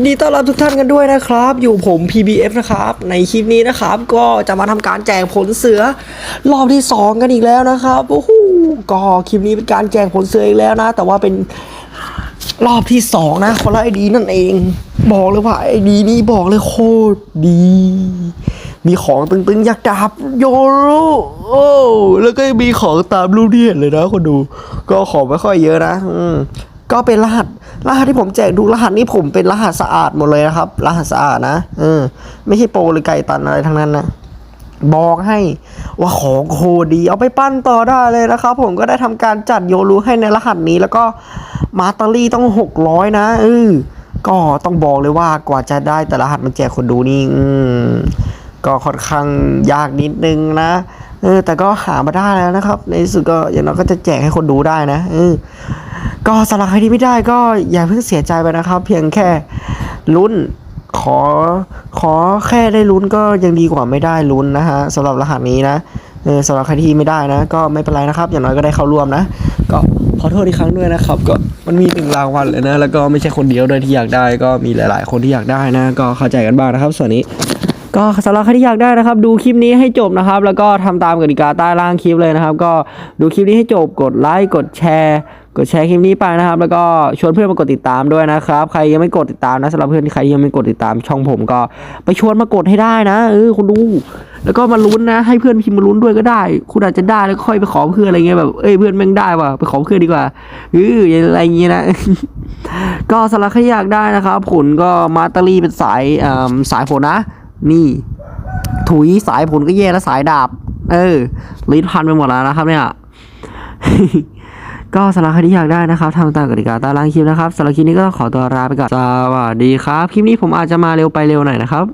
ยินดีต้อนรับทุกท่านกันด้วยนะครับ อยู่ผม PBF นะครับ ในคลิปนี้นะครับ ก็จะมาทำการแจกผลเสือ รอบที่ 2 กันอีกแล้วนะครับโอ้โหก็คลิปนี้เป็นการแจกผลเสืออีกแล้วนะ แต่ว่าเป็นรอบที่ 2 นะคนละไอดีนั่นเอง บอกเลยว่าไอดีนี้บอกเลยโคตรดี มีของตึงๆ อยากดาบโยโรโอ้แล้วก็มีของตามรูปที่เห็นเลยนะคนดู ก็ของไม่ค่อยเยอะนะ อืม ก็เป็นรหัส รหัสที่ผมแจกดูรหัสนี้ผมเป็นรหัสสะอาดหมดเลยนะครับ รหัสสะอาดนะเออไม่ใช่โปรหรือไก่ตันอะไรทั้งนั้นนะบอกให้ว่าของโคดีเอาไปปั้นต่อได้เลยนะครับ ผมก็ได้ทำการจัดโยรูให้ในรหัสนี้แล้วก็มาตารี่ต้อง 600 นะเออก็ต้องบอกเลยว่ากว่าจะได้แต่รหัสมันแจกคนดูนี่อืมก็ค่อนข้างยากนิดนึงนะเออแต่ก็หามาได้แล้วนะครับ ในสุดก็อย่างน้อยก็จะแจกให้คนดูได้นะเออ ก็สำหรับใครที่ไม่ได้ก็อย่าเพิ่งเสียใจไปนะครับ เพียงแค่ลุ้นขอขอแค่ได้ลุ้นก็ยังดีกว่าไม่ได้ลุ้นนะฮะสำหรับรหัสนี้นะเออสำหรับใครที่ไม่ได้นะ ก็ไม่เป็นไรนะครับ อย่างน้อยก็ได้เข้าร่วมนะ ก็ขอโทษอีกครั้งด้วยนะครับ ก็มันมีหนึ่งรางวัลเลยนะ แล้วก็ไม่ใช่คนเดียวด้วยที่อยากได้ ก็มีหลาย ๆ คนที่อยากได้นะ ก็เข้าใจกันบ้างนะครับ ส่วนนี้ ก็สำหรับใครที่อยากได้นะครับ ดูคลิปนี้ให้จบนะครับ แล้วก็ทำตามกติกาใต้ล่างคลิปเลยนะครับ ก็ดูคลิปนี้ให้จบกดไลค์กดแชร์ กดแชร์คลิปนี้ไปนะครับ แล้วก็ชวนเพื่อนมากดติดตามด้วยนะครับ ใครยังไม่กดติดตามนะสำหรับเพื่อนที่ใครยังไม่กดติดตามช่องผมก็ ไปชวนมากดให้ได้นะเออคุณดู แล้วก็มาลุ้นนะ ให้เพื่อนพิมพ์มาลุ้นด้วยก็ได้ คุณอาจจะได้แล้วค่อยไปขอเพื่อนอะไรเงี้ยแบบเอ้ยเพื่อนแม่งได้ว่ะไปขอเพื่อนดีกว่าเอออะไรเงี้ยนะ ก็สำหรับใครอยากได้นะครับผลก็มาตารีเป็นสายสายผลนะ นี่ ถุยสายผลก็แย่แล้วสายดาบ เออลิ้นพันไปหมดแล้วนะครับเนี่ย ก็สำหรับใครที่อยากได้นะครับทำตามกติกาใต้ล่างคลิปนะครับสำหรับคลิปนี้ก็ต้องขอตัวลาไปก่อนสวัสดีครับ คลิปนี้ผมอาจจะมาเร็วไปเร็วหน่อยนะครับ